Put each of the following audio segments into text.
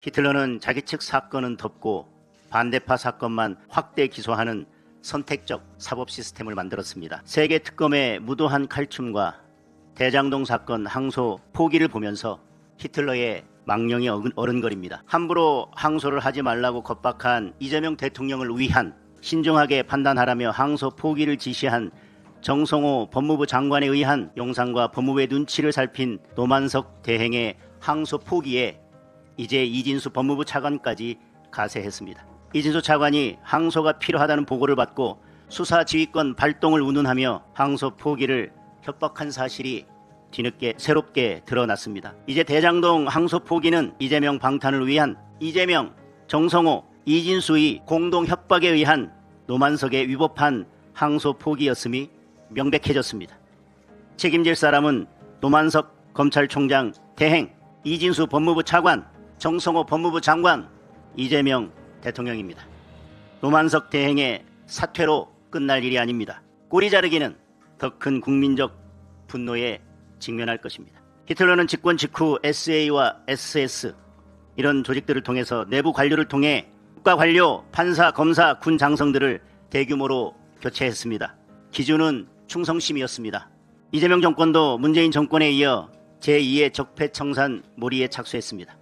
히틀러는 자기 측 사건은 덮고 반대파 사건만 확대 기소하는 선택적 사법 시스템을 만들었습니다. 세계 특검의 무도한 칼춤과 대장동 사건 항소 포기를 보면서 히틀러의 망령이 어른거립니다. 함부로 항소를 하지 말라고 겁박한 이재명 대통령을 위한 신중하게 판단하라며 항소 포기를 지시한 정성호 법무부 장관에 의한 용산과 법무부의 눈치를 살핀 노만석 대행의 항소 포기에 이제 이진수 법무부 차관까지 가세했습니다. 이진수 차관이 항소가 필요하다는 보고를 받고 수사 지휘권 발동을 운운하며 항소 포기를 협박한 사실이 뒤늦게 새롭게 드러났습니다. 이제 대장동 항소 포기는 이재명 방탄을 위한 이재명, 정성호, 이진수의 공동 협박에 의한 노만석에 위법한 항소 포기였음이 명백해졌습니다. 책임질 사람은 노만석 검찰총장 대행, 이진수 법무부 차관, 정성호 법무부 장관, 이재명 대통령입니다. 노만석 대행의 사퇴로 끝날 일이 아닙니다. 꼬리 자르기는 더 큰 국민적 분노에 직면할 것입니다. 히틀러는 집권 직후 SA와 SS 이런 조직들을 통해서 내부 관료를 통해 국가 관료, 판사, 검사, 군 장성들을 대규모로 교체했습니다. 기준은 충성심이었습니다. 이재명 정권도 문재인 정권에 이어 제2의 적폐청산 몰이에 착수했습니다.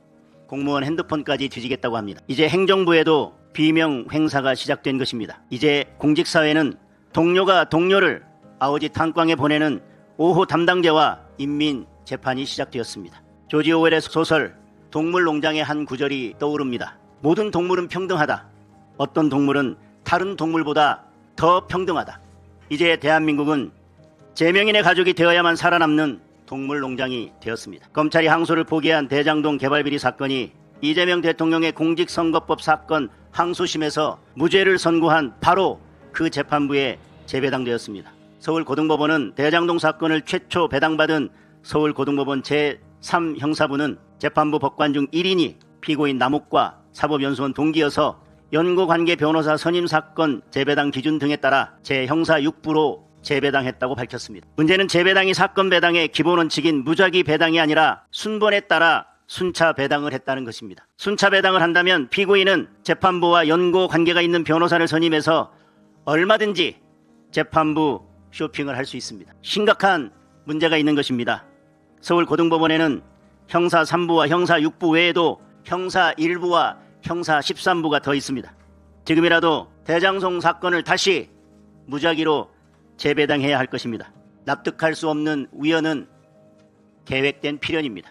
공무원 핸드폰까지 뒤지겠다고 합니다. 이제 행정부에도 비명 행사가 시작된 것입니다. 이제 공직사회는 동료가 동료를 아우지 탄광에 보내는 5호 담당자와 인민 재판이 시작되었습니다. 조지 오웰의 소설 동물 농장의 한 구절이 떠오릅니다. 모든 동물은 평등하다. 어떤 동물은 다른 동물보다 더 평등하다. 이제 대한민국은 제명인의 가족이 되어야만 살아남는 동물농장이 되었습니다. 검찰이 항소를 포기한 대장동 개발비리 사건이 이재명 대통령의 공직선거법 사건 항소심에서 무죄를 선고한 바로 그 재판부에 재배당되었습니다. 서울고등법원은 대장동 사건을 최초 배당받은 서울고등법원 제3형사부는 재판부 법관 중 1인이 피고인 남욱과 사법연수원 동기여서 연고관계 변호사 선임 사건 재배당 기준 등에 따라 제 형사 6부로 재배당했다고 밝혔습니다. 문제는 재배당이 사건 배당의 기본 원칙인 무작위 배당이 아니라 순번에 따라 순차 배당을 했다는 것입니다. 순차 배당을 한다면 피고인은 재판부와 연고 관계가 있는 변호사를 선임해서 얼마든지 재판부 쇼핑을 할 수 있습니다. 심각한 문제가 있는 것입니다. 서울고등법원에는 형사 3부와 형사 6부 외에도 형사 1부와 형사 13부가 더 있습니다. 지금이라도 대장송 사건을 다시 무작위로 재배당해야 할 것입니다. 납득할 수 없는 우연은 계획된 필연입니다.